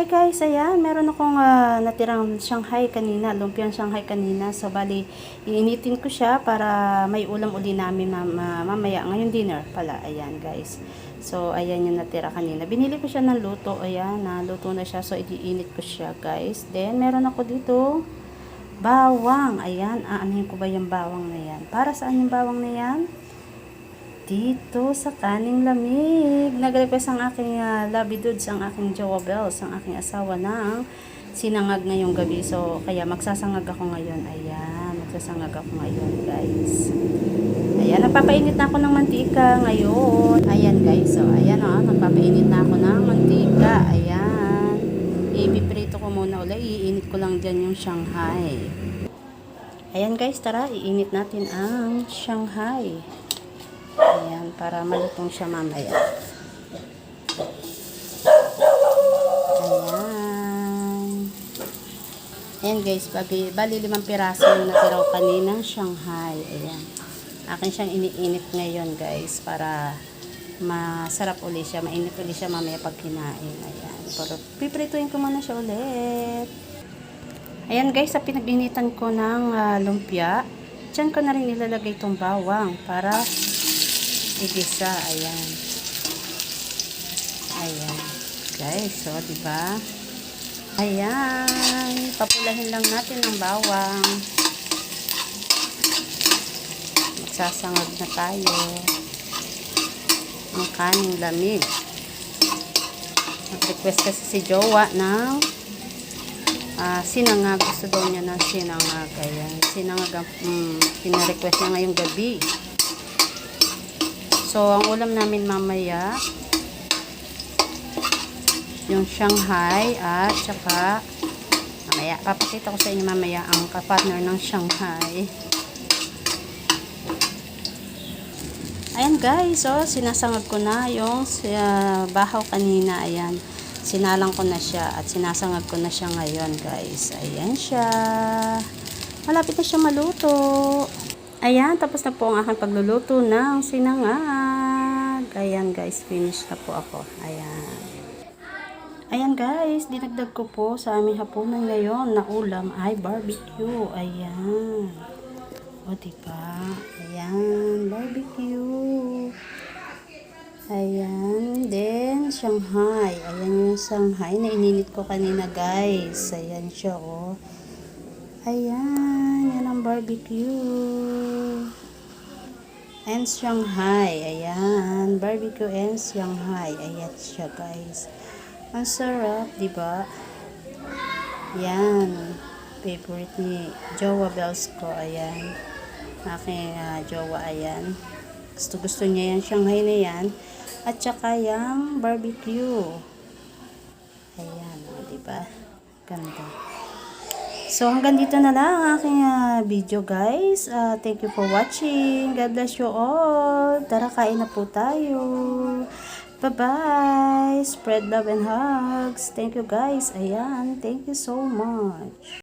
Hi guys, ayan, meron akong ah, natirang Shanghai kanina, lumpiang Shanghai kanina. So, bali, iinitin ko siya para may ulam uli namin mam- ma- mamaya. Ngayon dinner pala, ayan guys. So, ayan yung natira kanina. Binili ko siya ng luto, ayan, naluto na siya. So, idiinit ko siya guys. Then, meron ako dito, bawang. Ayan, aanahin ko ba yung bawang na yan? Para saan yung bawang na yan? Dito sa kaning lamig. Nag-request ang aking uh, lovey dudes, ang aking jowa ang aking asawa ng sinangag ngayong gabi. So, kaya magsasangag ako ngayon. Ayan, magsasangag ako ngayon, guys. Ayan, nagpapainit na ako ng mantika ngayon. Ayan, guys. So, ayan, oh, nagpapainit na ako ng mantika. Ayan. Ipiprito ko muna ulit. Iinit ko lang dyan yung Shanghai. Ayan, guys. Tara, iinit natin ang Shanghai. Ayan, para malutong siya mamaya. Ayan. Ayan guys, bali, bali limang piraso yung natiraw kaninang Shanghai. Ayan. Akin siyang iniinit ngayon guys, para masarap uli siya, mainit uli siya mamaya pag kinain. Ayan. Pero piprituin ko muna siya ulit. Ayan guys, sa pinag-initan ko ng ah, lumpia, dyan ko na rin ilalagay itong bawang para igisa. Ayan. Ayan. Guys, so, diba? Ayan. Papulahin lang natin ang bawang. Magsasangag na tayo. Ang kaning lamig. Nag-request kasi si Jowa ng ah sinangag. Gusto daw niya ng sinangag. Ayan. Sinangag ang mm, pinarequest niya ngayong gabi. So, ang ulam namin mamaya, yung Shanghai at saka, mamaya, papakita ko sa inyo mamaya ang kapartner ng Shanghai. Ayan guys, so, sinasangag ko na yung uh, bahaw kanina, ayan. Sinalang ko na siya at sinasangag ko na siya ngayon guys. Ayan siya. Malapit na siya maluto. Ayan, tapos na po ang aking pagluluto ng sinangag. Ayan guys, finish na po ako. Ayan. Ayan guys, dinagdag ko po sa aming hapunan ngayon na ulam ay barbecue. Ayan. O diba? Ayan, barbecue. Ayan, then Shanghai. Ayan yung Shanghai na ininit ko kanina guys. Ayan siya oh. Ayan, yan ang barbecue. And Shanghai. Ayan, barbecue and Shanghai. Ayan siya, guys. Ang sarap, di ba? Yan. Favorite ni Jowa Bells ko. Ayan. Aking uh, Jowa, ayan. Gusto gusto niya yan, Shanghai na yan. At saka yung barbecue. Ayan, o, di ba? Ganda. So, hanggang dito na lang ang aking ah, video, guys. Ah, thank you for watching. God bless you all. Tara, kain na po tayo. Bye-bye. Spread love and hugs. Thank you, guys. Ayan. Thank you so much.